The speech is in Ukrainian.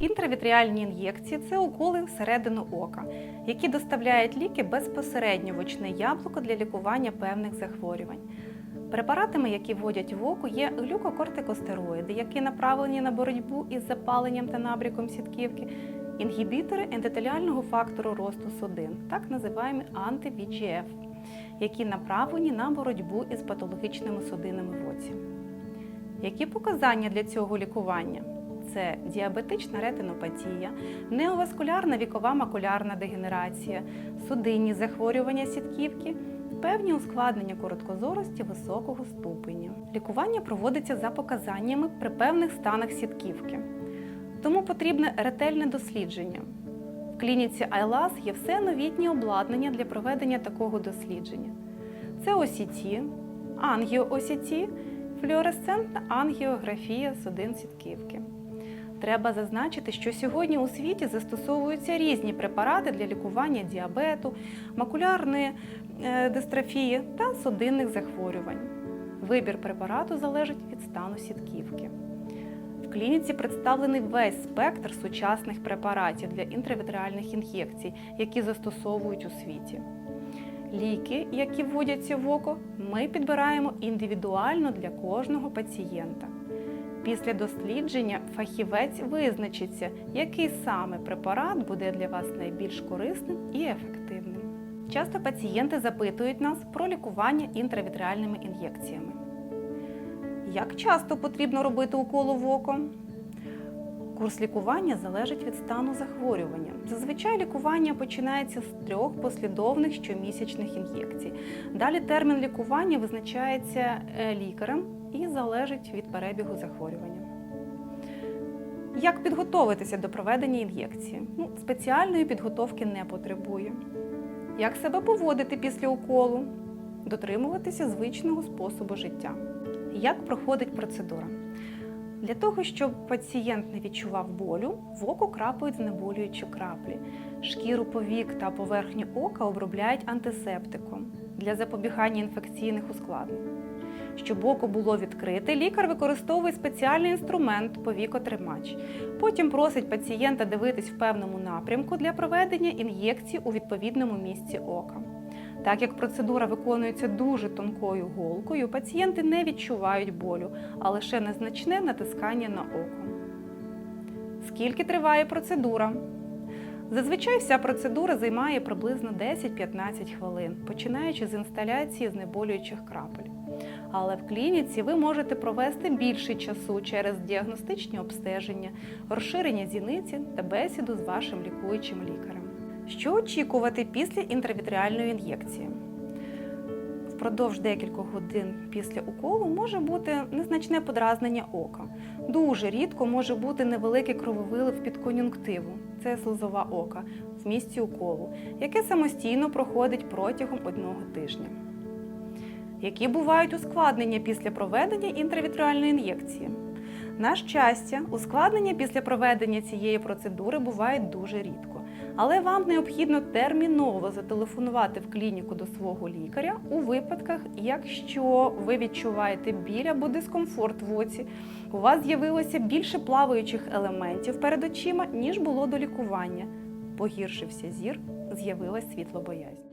Інтравітріальні ін'єкції це уколи всередину ока, які доставляють ліки безпосередньо в очне яблуко для лікування певних захворювань. Препаратами, які вводять в око, є глюкокортикостероїди, які направлені на боротьбу із запаленням та набріком сітківки, інгібітори ендотеліального фактору росту судин, так називаємо анти-VEGF, які направлені на боротьбу із патологічними судинами в оці. Які показання для цього лікування? Це діабетична ретинопатія, неоваскулярна вікова макулярна дегенерація, судинні захворювання сітківки, певні ускладнення короткозорості високого ступеня. Лікування проводиться за показаннями при певних станах сітківки. Тому потрібне ретельне дослідження. В клініці ILAS є все новітнє обладнання для проведення такого дослідження. Це OCT, ангіо-OCT, флюоресцентна ангіографія судин сітківки. Треба зазначити, що сьогодні у світі застосовуються різні препарати для лікування діабету, макулярної е, дистрофії та судинних захворювань. Вибір препарату залежить від стану сітківки. В клініці представлений весь спектр сучасних препаратів для інтравітріальних ін'єкцій, які застосовують у світі. Ліки, які вводяться в око, ми підбираємо індивідуально для кожного пацієнта. Після дослідження фахівець визначиться, який саме препарат буде для вас найбільш корисним і ефективним. Часто пацієнти запитують нас про лікування інтравітріальними ін'єкціями. Як часто потрібно робити уколу в око? Курс лікування залежить від стану захворювання. Зазвичай лікування починається з трьох послідовних щомісячних ін'єкцій. Далі термін лікування визначається е, лікарем і залежить від перебігу захворювання. Як підготовитися до проведення ін'єкції? Ну, спеціальної підготовки не потребує. Як себе поводити після уколу? Дотримуватися звичного способу життя. Як проходить процедура? Для того, щоб пацієнт не відчував болю, в око крапають знеболюючі краплі. Шкіру повік та поверхню ока обробляють антисептиком для запобігання інфекційних ускладнень. Щоб око було відкрите, лікар використовує спеціальний інструмент повікотримач. Потім просить пацієнта дивитись в певному напрямку для проведення ін'єкції у відповідному місці ока. Так як процедура виконується дуже тонкою голкою, пацієнти не відчувають болю, а лише незначне натискання на око. Скільки триває процедура? Зазвичай вся процедура займає приблизно 10-15 хвилин, починаючи з інсталяції знеболюючих крапель. Але в клініці ви можете провести більше часу через діагностичні обстеження, розширення зіниці та бесіду з вашим лікуючим лікарем. Що очікувати після інтравітріальної ін'єкції? Впродовж декількох годин після уколу може бути незначне подразнення ока. Дуже рідко може бути невеликий крововилив під кон'юнктиву, це слизова ока, в місці уколу, яке самостійно проходить протягом одного тижня. Які бувають ускладнення після проведення інтравітріальної ін'єкції? На щастя, ускладнення після проведення цієї процедури бувають дуже рідко, але вам необхідно терміново зателефонувати в клініку до свого лікаря у випадках, якщо ви відчуваєте біль або дискомфорт в оці, у вас з'явилося більше плаваючих елементів перед очима, ніж було до лікування. Погіршився зір, з'явилась світлобоязнь.